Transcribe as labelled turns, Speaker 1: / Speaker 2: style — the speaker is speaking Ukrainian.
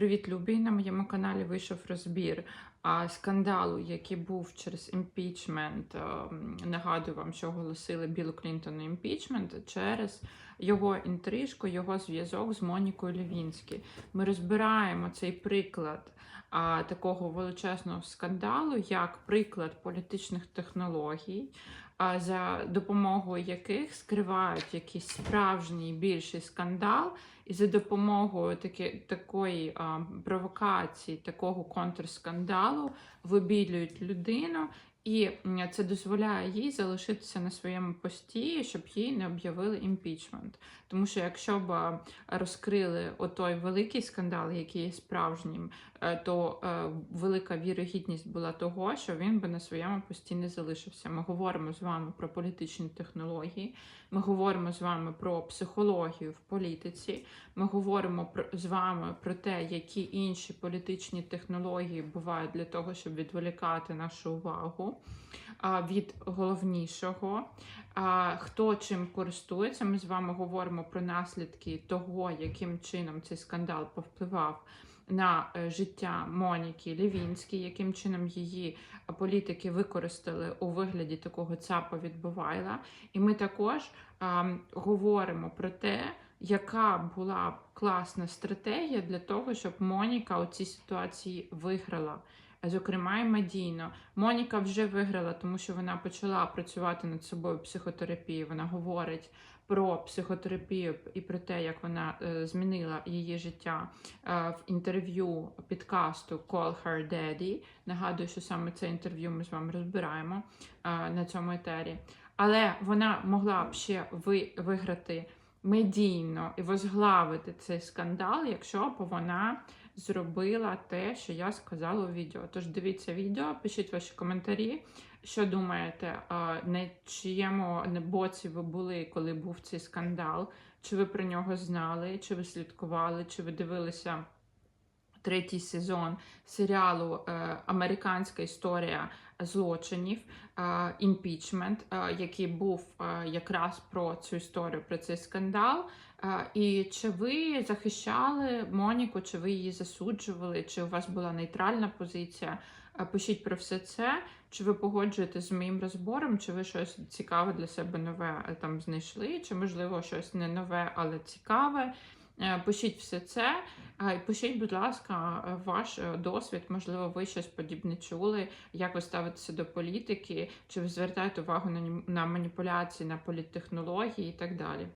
Speaker 1: Привіт, Любі! На моєму каналі вийшов розбір скандалу, який був через імпічмент. Нагадую вам, що оголосили Білу Клінтону імпічмент через його інтрижку, його зв'язок з Монікою Лівінські. Ми розбираємо цей приклад а, такого величезного скандалу, як приклад політичних технологій, за допомогою яких скривають якийсь справжній більший скандал, і за допомогою таки, такої а, провокації, такого контрскандалу вибілюють людину, і це дозволяє їй залишитися на своєму пості, щоб їй не об'явили імпічмент. Тому що якщо б розкрили отой великий скандал, який є справжнім, е, то е, велика вірогідність була того, що він би на своєму пості не залишився. Ми говоримо з вами про політичні технології, ми говоримо з вами про психологію в політиці. Ми говоримо про з вами про те, які інші політичні технології бувають для того, щоб відволікати нашу увагу від головнішого. Хто чим користується? Ми з вами говоримо про наслідки того, яким чином цей скандал повпливав. На е, життя Моніки Лівінській, яким чином її політики використали у вигляді такого цапа відбувайла. І ми також говоримо про те, яка була класна стратегія для того, щоб Моніка у цій ситуації виграла. Зокрема, і медійно. Моніка вже виграла, тому що вона почала працювати над собою психотерапією. Вона говорить про психотерапію і про те, як вона е, змінила її життя е, в інтерв'ю підкасту Call Her Daddy. Нагадую, що саме це інтерв'ю ми з вами розбираємо е, на цьому етері. Але вона могла б ще ви, виграти медійно і возглавити цей скандал, якщо б вона зробила те, що я сказала у відео. Тож дивіться відео, пишіть ваші коментарі. Що думаєте, на чиєму боці ви були, коли був цей скандал? Чи ви про нього знали, чи ви слідкували, чи ви дивилися третій сезон серіалу е, Американська історія злочинів імпічмент, який був е, якраз про цю історію, про цей скандал? Е, І чи ви захищали Моніку, чи ви її засуджували, чи у вас була нейтральна позиція? Е, Пишіть про все це. Чи ви погоджуєтесь з моїм розбором, чи ви щось цікаве для себе нове е, там знайшли, чи можливо щось не нове, але цікаве. Е, Пишіть все це. А, і Пишіть, будь ласка, е, ваш е, досвід, можливо, ви щось подібне чули, як ви ставитеся до політики, чи ви звертаєте увагу на маніпуляції, на політтехнології і так далі.